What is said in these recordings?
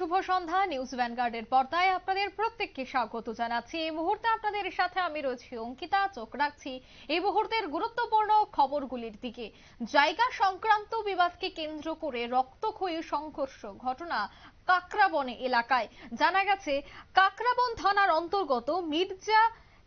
শুভ সন্ধ্যা, news ভ্যানগার্ডের পর্দায় আপনাদের প্রত্যেককে স্বাগত জানাচ্ছি। এই মুহূর্তে আপনাদের সাথে আমি রয়েছি অঙ্কিতা, চোখ রাখছি এই মুহূর্তের গুরুত্বপূর্ণ খবরগুলির দিকে। জায়গা সংক্রান্ত বিবাদকে কেন্দ্র করে রক্তক্ষয়ী সংঘর্ষ ঘটনা কাকরাবনে এলাকায়। জানা গেছে, কাকরাবন থানার অন্তর্গত মির্জা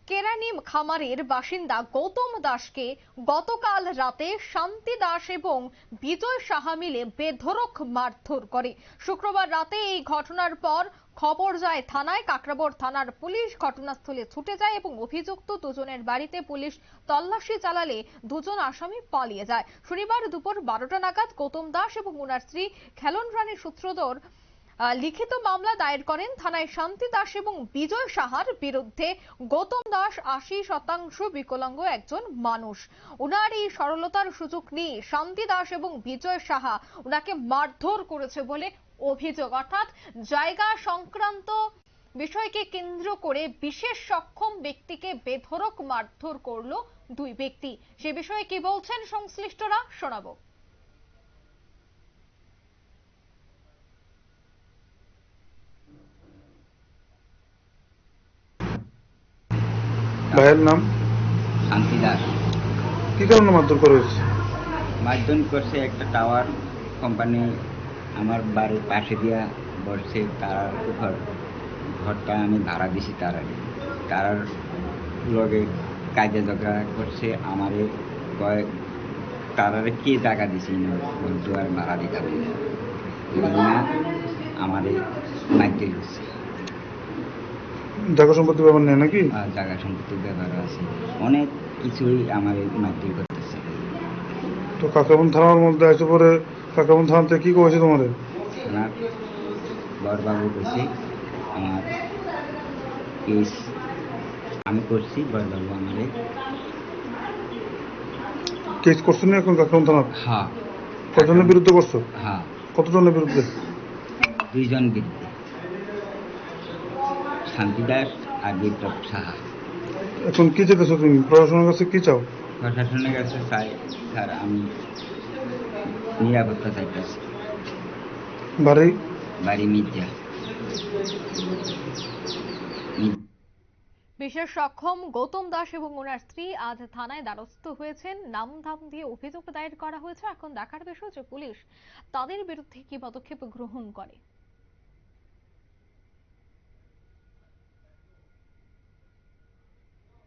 কেরানি খামারের বাসিন্দা গৌতম দাসকে গতকাল রাতে শান্তি দাস এবং বিজয় সাহা মিলে বেধড়ক মারধর করে। শুক্রবার রাতে এই ঘটনার পর খবর যায় থানায়। কাকরাবর থানার পুলিশ ঘটনাস্থলে ছুটে যায় এবং অভিযুক্ত দুজনের বাড়িতে পুলিশ তল্লাশি চালালে দুজন আসামি পালিয়ে যায়। শনিবার দুপুর বারোটা নাগাদ গৌতম দাস এবং ওনার স্ত্রী খেলন রানী সূত্রধর লিখিত মামলা দায়ের করেন থানায় শান্তি দাস এবং বিজয় সাহার বিরুদ্ধে গৌতম দাস আশি শতাংশ বিকলাঙ্গ একজন মানুষ। ওনার এই সরলতার সুযোগ নিয়ে শান্তি দাস এবং বিজয় সাহা ওনাকে মারধর করেছে বলে অভিযোগ। অর্থাৎ জায়গা সংক্রান্ত বিষয়কে কেন্দ্র করে বিশেষ সক্ষম ব্যক্তিকে বেধড়ক মারধর করল দুই ব্যক্তি। সে বিষয়ে কি বলছেন সংশ্লিষ্টরা? শোনাবো। ভাইয়ের নাম? শান্তি দাস। কি কারণে মারধর করা হয়েছে? মারধর করছে একটা টাওয়ার কোম্পানি আমার বাড়ির পাশে দিয়া বসছে তার ঘর ঘরটা আমি ভাড়া দিছি তার আগে। তার লগে কাজে ঝগড়া করছে আমারে কয়েক তারারে কি টাকা দিছি না দুয়ার ভাড়া দিতে হবে না। আমারে মারতে গেছে জায়গা সম্পত্তি ব্যাপার নেই নাকি? আর জায়গা সম্পত্তির ব্যাপার আছে। অনেক কিছুই আমার মারতে করতেছে। তো কাকাবন থানার মধ্যে আসে পরে কাকাবন থানাতে কি করেছে তোমার আমার বড়বাবু কইছে আমার কেস আমি করছি বড়বাবু আমারে। কেস করছ না এখন কাকাবন থানা হ্যাঁ। কতজনের বিরুদ্ধে করছ? হ্যাঁ। কতজনের বিরুদ্ধে? দুইজন বিরুদ্ধে। শান্তি দাস আর বিপ্লব সাহা। এখন কি চেতেছো তুমি? প্রশাসনের কাছে কি চাও? প্রশাসনের কাছে চাই স্যার আমি নিরাপত্তা চাইতেছি। বাড়ি? বাড়ি মির্জা। বিশেষ সক্ষম গৌতম দাস এবং ওনার স্ত্রী আজ থানায় দ্বারস্থ হয়েছেন। নাম ধাম দিয়ে অভিযোগ দায়ের করা হয়েছে। এখন দেখার বিষয় যে পুলিশ। তাদের বিরুদ্ধে কি পদক্ষেপ গ্রহণ করে?